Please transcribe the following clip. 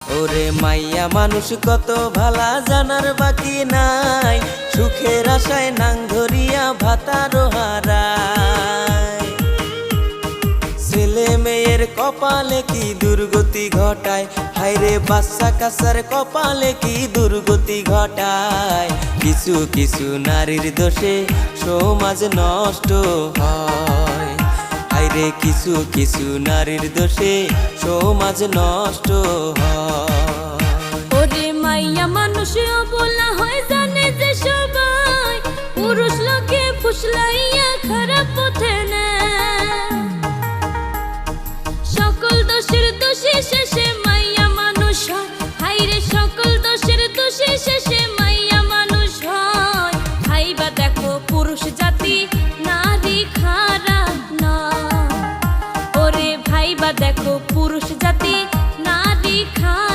ওরে মাইয়া, মানুষ কত ভালা, জানার বাকি নাই। সুখের আশায় নাং ধরিয়া ভাতারো হারায়। ছেলে মেয়ের কপালে কি দুর্গতি ঘটায়? হায়রে বাচ্চা কাচার কপালে কি দুর্গতি ঘটায়? কিছু কিছু নারীর দোষে সমাজ নষ্ট হয়। রে কিছু কিছু নারীর দোষে সমাজ নষ্ট ওরে মাইয়া, মানুষও বলা হয় জানে যে সবাই পুরুষ লোকে ফুসলাইয়া খারাপ পথে না সকল দোষের দোষে শেষে মাইয়া মানুষ হয়। হাইরে, সকল দোষের দোষে শেষে মাইয়া মানুষ হয়। হাইবা দেখো পুরুষ জাতি দেখো পুরুষ